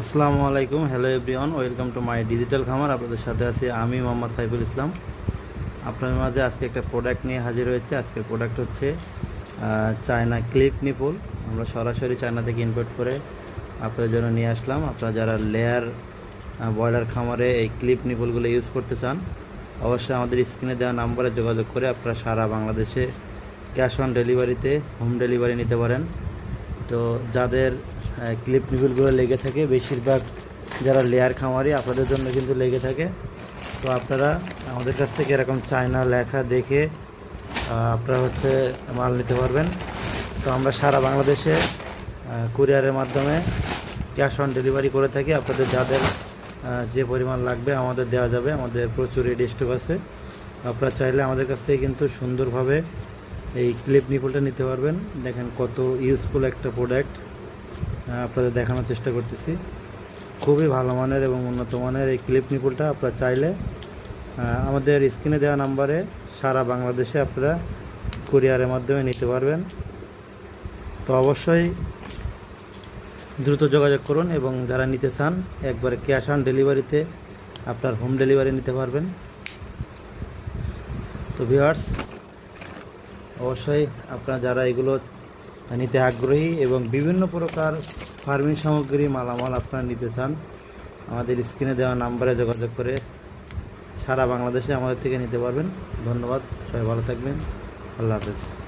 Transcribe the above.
আসসালামু আলাইকুম, hello everyone, welcome to my digital খামার। আপনাদের সাথে আছি আমি মোহাম্মদ সাইফুল ইসলাম। আপনাদের মাঝে আজকে একটা প্রোডাক্ট নিয়ে হাজির হয়েছে। আজকের প্রোডাক্ট হচ্ছে চায়না ক্লিপ নিপুল আমরা সরাসরি চায়না থেকে ইনপোর্ট করে আপনাদের জন্য নিয়ে আসলাম। আপনারা যারা লেয়ার ব্রয়লার খামারে এই ক্লিপ নিপুলগুলো ইউজ করতে চান, অবশ্যই আমাদের স্ক্রিনে দেওয়া নাম্বারে যোগাযোগ করে আপনারা সারা বাংলাদেশে ক্যাশ অন ডেলিভারিতে হোম ডেলিভারি নিতে পারেন। তো যাদের ক্লিপ নিপুলগুলো লেগে থাকে। বেশিরভাগ যারা লেয়ার খামারি, আপনাদের জন্য কিন্তু লেগে থাকে। তো আপনারা আমাদের কাছ থেকে এরকম চায়না লেখা দেখে আপনারা হচ্ছে মাল নিতে পারবেন। তো আমরা সারা বাংলাদেশে কুরিয়ারের মাধ্যমে ক্যাশ অন ডেলিভারি করে থাকি। আপনাদের যাদের যে পরিমাণ লাগবে আমাদের দেওয়া যাবে। আমাদের প্রচুর রেডি স্টক আছে। আপনারা চাইলে আমাদের কাছ থেকে কিন্তু সুন্দরভাবে এই ক্লিপ নিপুলটা নিতে পারবেন। দেখেন কত ইউজফুল একটা প্রোডাক্ট আপনাদের দেখানোর চেষ্টা করতেছি। খুবই ভালো মানের এবং উন্নত মানের এই ক্লিপ নিপুলটা আপনারা চাইলে আমাদের স্ক্রিনে দেওয়া নাম্বারে সারা বাংলাদেশে আপনারা কুরিয়ারের মাধ্যমে নিতে পারবেন। তো অবশ্যই দ্রুত যোগাযোগ করুন এবং যারা নিতে চান, একবারে ক্যাশ অন ডেলিভারিতে আপনার হোম ডেলিভারি নিতে পারবেন। তো ভিওয়ার্স অবশ্যই আপনারা যারা এগুলো নিতে আগ্রহী এবং বিভিন্ন প্রকার ফার্মিং সামগ্রী মালামাল আপনারা নিতে চান, আমাদের স্ক্রিনে দেওয়া নাম্বারে যোগাযোগ করে সারা বাংলাদেশে আমাদের থেকে নিতে পারবেন। ধন্যবাদ, সবাই ভালো থাকবেন। আল্লাহ হাফেজ।